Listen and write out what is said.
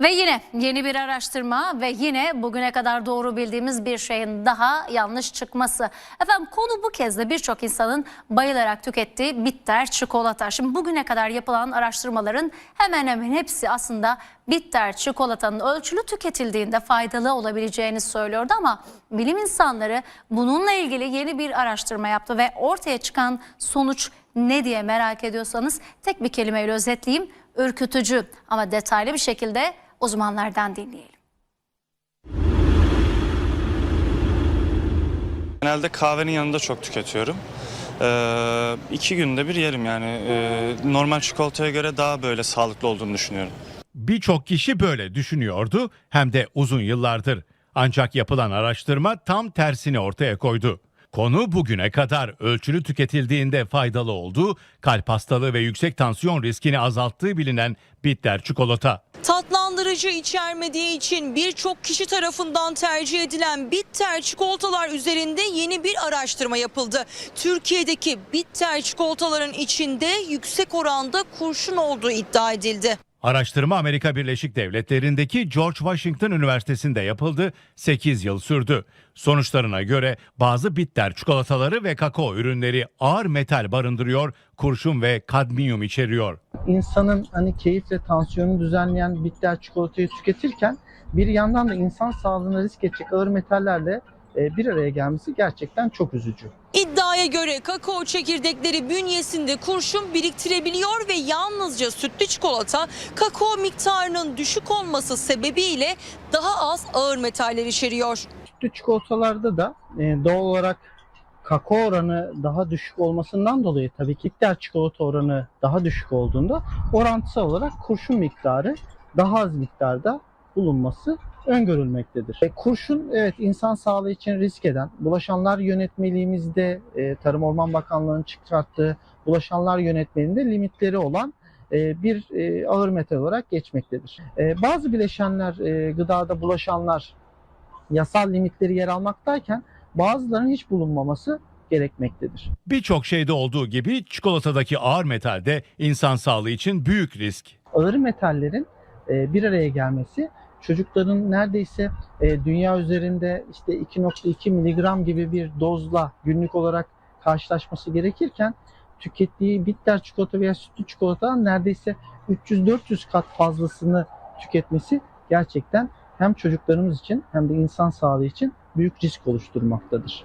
Ve yine yeni bir araştırma ve yine bugüne kadar doğru bildiğimiz bir şeyin daha yanlış çıkması. Efendim konu bu kez de birçok insanın bayılarak tükettiği bitter çikolata. Şimdi bugüne kadar yapılan araştırmaların hemen hemen hepsi aslında bitter çikolatanın ölçülü tüketildiğinde faydalı olabileceğini söylüyordu ama bilim insanları bununla ilgili yeni bir araştırma yaptı ve ortaya çıkan sonuç ne diye merak ediyorsanız tek bir kelimeyle özetleyeyim ürkütücü ama detaylı bir şekilde uzmanlardan dinleyelim. Genelde kahvenin yanında çok tüketiyorum. Ee, iki günde bir yerim yani. Ee, normal çikolataya göre daha böyle sağlıklı olduğunu düşünüyorum. Birçok kişi böyle düşünüyordu hem de uzun yıllardır. Ancak yapılan araştırma tam tersini ortaya koydu. Konu bugüne kadar ölçülü tüketildiğinde faydalı olduğu, kalp hastalığı ve yüksek tansiyon riskini azalttığı bilinen bitter çikolata. Tatlandırıcı içermediği için birçok kişi tarafından tercih edilen bitter çikolatalar üzerinde yeni bir araştırma yapıldı. Türkiye'deki bitter çikolataların içinde yüksek oranda kurşun olduğu iddia edildi. Araştırma Amerika Birleşik Devletleri'ndeki George Washington Üniversitesi'nde yapıldı, 8 yıl sürdü. Sonuçlarına göre bazı bitter çikolataları ve kakao ürünleri ağır metal barındırıyor, kurşun ve kadmiyum içeriyor. İnsanın hani keyif ve tansiyonunu düzenleyen bitter çikolatayı tüketirken bir yandan da insan sağlığına risk edecek ağır metallerle e, bir araya gelmesi gerçekten çok üzücü. İddiaya göre kakao çekirdekleri bünyesinde kurşun biriktirebiliyor ve yalnızca sütlü çikolata kakao miktarının düşük olması sebebiyle daha az ağır metaller içeriyor. Sütlü çikolatalarda da e, doğal olarak kakao oranı daha düşük olmasından dolayı tabii ki bitter çikolata oranı daha düşük olduğunda orantısal olarak kurşun miktarı daha az miktarda bulunması öngörülmektedir. E, kurşun evet insan sağlığı için risk eden, bulaşanlar yönetmeliğimizde e, Tarım Orman Bakanlığı'nın çıkarttığı bulaşanlar yönetmeliğinde limitleri olan e, bir e, ağır metal olarak geçmektedir. E, bazı bileşenler e, gıdada bulaşanlar yasal limitleri yer almaktayken bazılarının hiç bulunmaması gerekmektedir. Birçok şeyde olduğu gibi çikolatadaki ağır metal de insan sağlığı için büyük risk. ağır metallerin e, bir araya gelmesi çocukların neredeyse e, dünya üzerinde işte 2.2 miligram gibi bir dozla günlük olarak karşılaşması gerekirken tükettiği bitter çikolata veya sütlü çikolatadan neredeyse 300-400 kat fazlasını tüketmesi gerçekten hem çocuklarımız için hem de insan sağlığı için büyük risk oluşturmaktadır.